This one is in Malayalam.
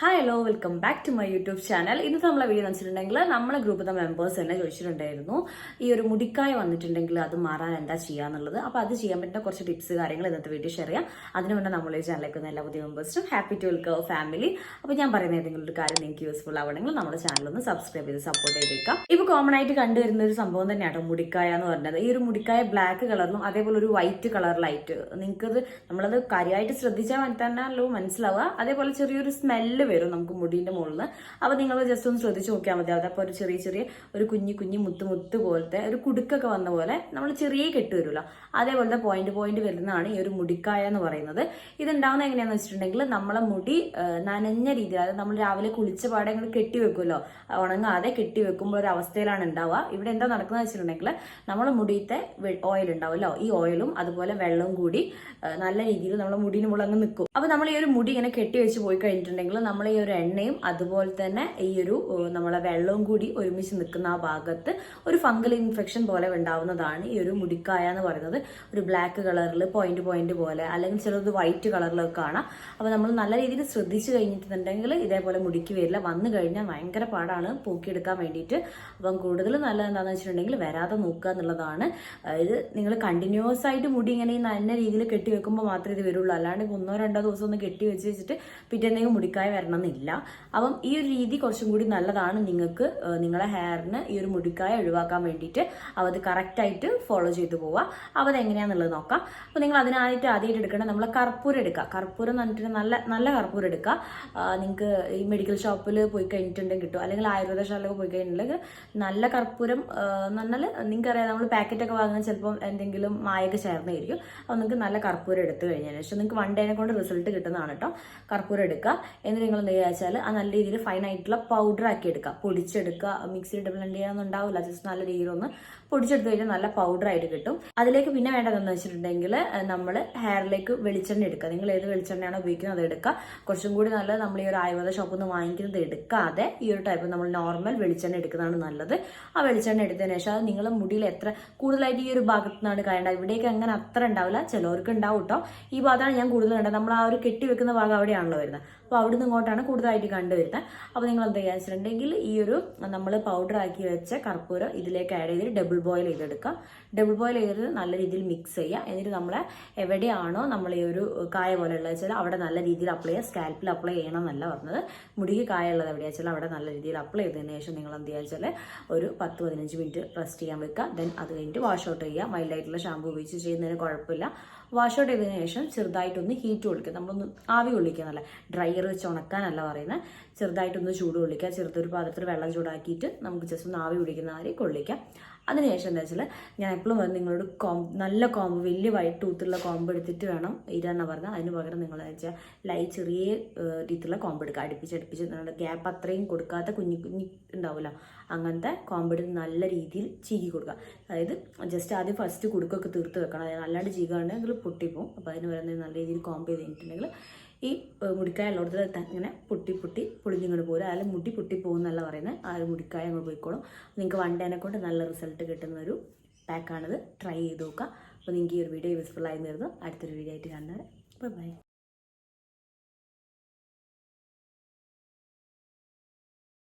Hi hello welcome back to my YouTube channel ഇന്ന് നമ്മളെ വീഡിയോ വെച്ചിട്ടുണ്ടെങ്കിൽ നമ്മളെ ഗ്രൂപ്പിലെ മെമ്പേഴ്സ് തന്നെ ചോദിച്ചിട്ടുണ്ടായിരുന്നു. ഈ ഒരു മുടിക്കായ വന്നിട്ടുണ്ടെങ്കിൽ അത് മാറാൻ എന്താ ചെയ്യാന്നുള്ളത് അപ്പോൾ അത് ചെയ്യാൻ പറ്റുന്ന കുറച്ച് ടിപ്സ് കാര്യങ്ങൾ ഇന്നത്തെ വീഡിയോ ഷെയർ ചെയ്യാം. അതിനു വേണ്ടി നമ്മളെ ചാനലിലേക്ക് എല്ലാ പുതിയ മെമ്പേഴ്സും ഹാപ്പി ടു വെൽക്കം ഫാമിലി അപ്പോൾ ഞാൻ പറയുന്ന ഏതെങ്കിലും ഒരു കാര്യം നിങ്ങൾക്ക് യൂസ്ഫുൾ ആവണമെങ്കിൽ നമ്മുടെ ചാനൽ ഒന്ന് സബ്സ്ക്രൈബ് ചെയ്ത് സപ്പോർട്ട് ചെയ്തേക്കാം. ഇപ്പോൾ കോമൺ ആയിട്ട് കണ്ടുവരുന്ന ഒരു സംഭവം തന്നെയാണ് മുടിക്കായ എന്ന് പറഞ്ഞത്. ഈ ഒരു മുടിക്കായ ബ്ലാക്ക് കളറിലും അതേപോലെ ഒരു വൈറ്റ് കളറിലായിട്ട് നിങ്ങൾക്കത് നമ്മളത് കാര്യമായിട്ട് ശ്രദ്ധിച്ചാൽ തന്നെയല്ലോ മനസ്സിലാവുക. അതേപോലെ ചെറിയൊരു സ്മെല്ല് വരും നമുക്ക് മുടീന്റെ മുകളിൽ അപ്പോൾ അപ്പൊ നിങ്ങൾ ജസ്റ്റ് ഒന്ന് ശ്രദ്ധിച്ച് നോക്കിയാൽ മതി. അതപ്പോൾ ഒരു ചെറിയ ചെറിയ ഒരു കുഞ്ഞു കുഞ്ഞു മുത്ത് മുത്ത് പോലത്തെ ഒരു കുടുക്കൊക്കെ വന്ന പോലെ നമ്മൾ ചെറിയ കെട്ട് വരുമല്ലോ അതേപോലത്തെ പോയിന്റ് പോയിന്റ് വരുന്നതാണ് ഈ ഒരു മുടിക്കായ എന്ന് പറയുന്നത്. ഇതുണ്ടാവുന്ന എങ്ങനെയാന്ന് വെച്ചിട്ടുണ്ടെങ്കിൽ നമ്മളെ മുടി നനഞ്ഞ രീതിയിൽ അതായത് നമ്മൾ രാവിലെ കുളിച്ച പാടെ ഇങ്ങനെ കെട്ടി വെക്കുമല്ലോ ഉണങ്ങാതെ കെട്ടി വെക്കുമ്പോൾ ഒരു അവസ്ഥയിലാണ് ഉണ്ടാവുക ഇവിടെ എന്താ നടക്കുന്നത് വെച്ചിട്ടുണ്ടെങ്കിൽ നമ്മളെ മുടിയത്തെ ഓയിൽ ഉണ്ടാവുമല്ലോ ഈ ഓയിലും അതുപോലെ വെള്ളവും കൂടി നല്ല രീതിയിൽ നമ്മളെ മുടിന് മുളങ്ങ് നിൽക്കും അപ്പൊ നമ്മൾ ഈ ഒരു മുടി ഇങ്ങനെ കെട്ടി വെച്ച് പോയി കഴിഞ്ഞിട്ടുണ്ടെങ്കിൽ നമ്മൾ ഈ ഒരു എണ്ണയും അതുപോലെ തന്നെ ഈ ഒരു നമ്മളെ വെള്ളവും കൂടി ഒരുമിച്ച് നിൽക്കുന്ന ആ ഭാഗത്ത് ഒരു ഫംഗൽ ഇൻഫെക്ഷൻ പോലെ ഉണ്ടാവുന്നതാണ് ഈ ഒരു മുടിക്കായ എന്ന് പറയുന്നത്. ഒരു ബ്ലാക്ക് കളറിൽ പോയിന്റ് പോയിന്റ് പോലെ അല്ലെങ്കിൽ ചിലത് വൈറ്റ് കളറിലൊക്കെ കാണാം. അപ്പോൾ നമ്മൾ നല്ല രീതിയിൽ ശ്രദ്ധിച്ചു കഴിഞ്ഞിട്ടുണ്ടെങ്കിൽ ഇതേപോലെ മുടിക്ക് വരില്ല. വന്നു കഴിഞ്ഞാൽ ഭയങ്കര പാടാണ് പൂക്കിയെടുക്കാൻ വേണ്ടിയിട്ട്. അപ്പം കൂടുതൽ നല്ലത് എന്താണെന്ന് വെച്ചിട്ടുണ്ടെങ്കിൽ വരാതെ നോക്കുക എന്നുള്ളതാണ്. ഇത് നിങ്ങൾ കണ്ടിന്യൂസ് ആയിട്ട് മുടി ഇങ്ങനെ ഈ നല്ല രീതിയിൽ കെട്ടി വെക്കുമ്പോൾ മാത്രമേ ഇത് വരുള്ളൂ. അല്ലാണ്ട് ഒന്നോ രണ്ടോ ദിവസം ഒന്ന് കെട്ടി വെച്ച് വെച്ചിട്ട് പിറ്റേന്നെങ്കിലും മുടിക്കായ വരണമെന്നില്ല അപ്പം ഈ ഒരു രീതി കുറച്ചും കൂടി നല്ലതാണ് നിങ്ങൾക്ക് നിങ്ങളുടെ നിങ്ങളെ ഹെയറിന് ഈ ഒരു മുടിക്കായ ഒഴിവാക്കാൻ വേണ്ടിയിട്ട് അപ്പോൾ അത് കറക്റ്റായിട്ട് ഫോളോ ചെയ്തു പോവുക. അപ്പോൾ അതെങ്ങനെയാണെന്നുള്ളത് നോക്കാം. അപ്പോൾ നിങ്ങൾ അതിനായിട്ട് ആദ്യമായിട്ട് എടുക്കണം നമ്മൾ കർപ്പൂരം എടുക്കുക. കർപ്പൂരം എന്ന് പറഞ്ഞിട്ട് നല്ല നല്ല കർപ്പൂരം എടുക്കുക. നിങ്ങൾക്ക് ഈ മെഡിക്കൽ ഷോപ്പിൽ പോയി കഴിഞ്ഞിട്ടുണ്ടെങ്കിൽ കിട്ടും. അല്ലെങ്കിൽ ആയുർവേദ ശാലയിൽ പോയി കഴിഞ്ഞിട്ടുണ്ടെങ്കിൽ നല്ല കർപ്പൂരം നല്ല നിങ്ങൾക്കറിയാം നമ്മൾ പാക്കറ്റൊക്കെ വാങ്ങുന്ന ചിലപ്പോൾ എന്തെങ്കിലും മായൊക്കെ ചേർന്നായിരിക്കും. അപ്പോൾ നിങ്ങൾക്ക് നല്ല കർപ്പൂരം എടുത്തു കഴിഞ്ഞാൽ ശേഷം നിങ്ങൾക്ക് വൺ ഡേനെ കൊണ്ട് റിസൾട്ട് കിട്ടുന്നതാണ് കേട്ടോ. കർപ്പൂരം എടുക്കുക. എന്നിട്ട് നിങ്ങൾ എന്ത് ചെയ്യുക വെച്ചാൽ ആ നല്ല രീതിയിൽ ഫൈൻ ആയിട്ടുള്ള പൗഡർ ആക്കി എടുക്കുക പൊടിച്ചെടുക്കുക മിക്സിയിൽ ബ്ലെൻഡ് ചെയ്യാനൊന്നും ഉണ്ടാവില്ല ജസ്റ്റ് നല്ല രീതിയിൽ ഒന്ന് പൊടിച്ചെടുത്ത് കഴിഞ്ഞാൽ നല്ല പൗഡർ ആയിട്ട് കിട്ടും. അതിലേക്ക് പിന്നെ വേണ്ടതെന്ന് വെച്ചിട്ടുണ്ടെങ്കിൽ നമ്മൾ ഹെയറിലേക്ക് വെളിച്ചെണ്ണ എടുക്കുക. നിങ്ങൾ ഏത് വെളിച്ചെണ്ണയാണോ ഉപയോഗിക്കുന്നത് അത് എടുക്കുക. കുറച്ചും കൂടി നല്ലത് നമ്മൾ ഈ ഒരു ആയുർവേദ ഷോപ്പിൽ നിന്ന് വാങ്ങിക്കുന്നത് എടുക്കാതെ ഈ ഒരു ടൈപ്പ് നമ്മൾ നോർമൽ വെളിച്ചെണ്ണ എടുക്കുന്നതാണ് നല്ലത്. ആ വെളിച്ചെണ്ണ എടുത്തതിന് ശേഷം അത് നിങ്ങളെ മുടിയിൽ എത്ര കൂടുതലായിട്ട് ഈ ഒരു ഭാഗത്തു നിന്നാണ് കാണേണ്ടത് ഇവിടേക്ക് അങ്ങനെ അത്ര ഉണ്ടാവില്ല. ചിലവർക്ക് ഉണ്ടാവും കേട്ടോ ഈ ഭാഗത്താണ് ഞാൻ കൂടുതൽ കണ്ടത്. നമ്മൾ ആ ഒരു കെട്ടി വെക്കുന്ന ഭാഗം അവിടെയാണല്ലോ വരുന്നത്. അപ്പോൾ അവിടുന്ന് ഇങ്ങോട്ടാണ് കൂടുതലായിട്ട് കണ്ടുവരുന്നത്. അപ്പോൾ നിങ്ങൾ എന്താ ചെയ്യുക വെച്ചിട്ടുണ്ടെങ്കിൽ ഈ ഒരു നമ്മൾ പൗഡർ ആക്കി വെച്ച കർപ്പൂരം ഇതിലേക്ക് ആഡ് ചെയ്തിട്ട് ഡബിൾ ബോയിൽ ചെയ്തെടുക്കുക. ഡബിൾ ബോയിൽ ചെയ്തിട്ട് നല്ല രീതിയിൽ മിക്സ് ചെയ്യുക. എന്നിട്ട് നമ്മൾ എവിടെയാണോ നമ്മൾ ഈ ഒരു കായ പോലെയുള്ള വെച്ചാൽ അവിടെ നല്ല രീതിയിൽ അപ്ലൈ ചെയ്യുക. സ്കാൽപ്പിൽ അപ്ലൈ ചെയ്യണം എന്നല്ല പറഞ്ഞത്. മുടിക്ക് കായ ഉള്ളത് എവിടെയാ വെച്ചാൽ അവിടെ നല്ല രീതിയിൽ അപ്ലൈ ചെയ്തതിന് ശേഷം നിങ്ങൾ എന്ത് ചെയ്യുക വെച്ചാൽ ഒരു പത്ത് പതിനഞ്ച് മിനിറ്റ് റെസ്റ്റ് ചെയ്യാൻ വെക്കുക. ദെൻ അത് കഴിഞ്ഞിട്ട് വാഷ് ഔട്ട് ചെയ്യുക. മൈൽഡായിട്ടുള്ള ഷാമ്പു ഉപയോഗിച്ച് ചെയ്യുന്നതിന് കുഴപ്പമില്ല. വാഷ് ഔട്ട് ചെയ്തതിന് ശേഷം ചെറുതായിട്ടൊന്ന് ഹീറ്റ് കൊള്ളിക്കുക നമ്മളൊന്ന് ആവി കൊള്ളിക്കുക നല്ല ഡ്രയർ വെച്ച് ഉണക്കാനല്ല പറയുന്നത് ചെറുതായിട്ടൊന്ന് ചൂട് കൊള്ളിക്കുക ചെറുതൊരു പാത്രത്തിൽ വെള്ളം ചൂടാക്കിയിട്ട് നമുക്ക് ജസ്റ്റ് ഒന്ന് ആവി പിടിക്കുന്ന മാതിരി കൊള്ളിക്കാം. അതിനുശേഷം എന്താ വെച്ചാൽ ഞാൻ എപ്പോഴും പറഞ്ഞു നിങ്ങളോട് കോം നല്ല കോമ്പ് വലിയ വൈറ്റ് ടൂത്തുള്ള കോമ്പ് എടുത്തിട്ട് വേണം ഇരാന്ന് പറഞ്ഞാൽ. അതിന് പകരം നിങ്ങൾ വെച്ചാൽ ലൈ ചെറിയ രീതിയിലുള്ള കോമ്പ് എടുക്കുക. അടുപ്പിച്ച് അടുപ്പിച്ച് നിങ്ങളുടെ ഗ്യാപ്പ് അത്രയും കൊടുക്കാത്ത കുഞ്ഞു കുഞ്ഞു ഉണ്ടാവില്ല അങ്ങനത്തെ കോമ്പ് എടുത്ത് നല്ല രീതിയിൽ ചീകി കൊടുക്കുക. അതായത് ജസ്റ്റ് ആദ്യം ഫസ്റ്റ് കുടുക്കൊക്കെ തീർത്ത് വെക്കണം. അതായത് അല്ലാണ്ട് ചീകുകയാണെങ്കിൽ പൊട്ടിപ്പോവും. അപ്പോൾ അതിന് പറയുന്നത് നല്ല രീതിയിൽ കോമ്പ് ചെയ്ത് കഴിഞ്ഞിട്ടുണ്ടെങ്കിൽ ഈ മുടിക്കായ ഉള്ളിടത്ത് ഇങ്ങനെ പൊട്ടി പൊട്ടി പൊളിഞ്ഞിങ്ങോട്ട് പോരും. അതിൽ മുടി പൊട്ടി പോകുന്നല്ല പറയുന്നത്. ആ ഒരു മുടിക്കായ അങ്ങോട്ട് പോയിക്കോളും. നിങ്ങൾക്ക് വൺ ഡേനെ കൊണ്ട് നല്ല റിസൾട്ട് കിട്ടുന്ന ഒരു പാക്കാണിത് ട്രൈ ചെയ്ത് നോക്കുക അപ്പോൾ നിങ്ങൾക്ക് ഈ ഒരു വീഡിയോ യൂസ്ഫുൾ ആയി തരുന്നു അടുത്തൊരു വീഡിയോ ആയിട്ട് കാണുന്നത് ബൈ ബൈ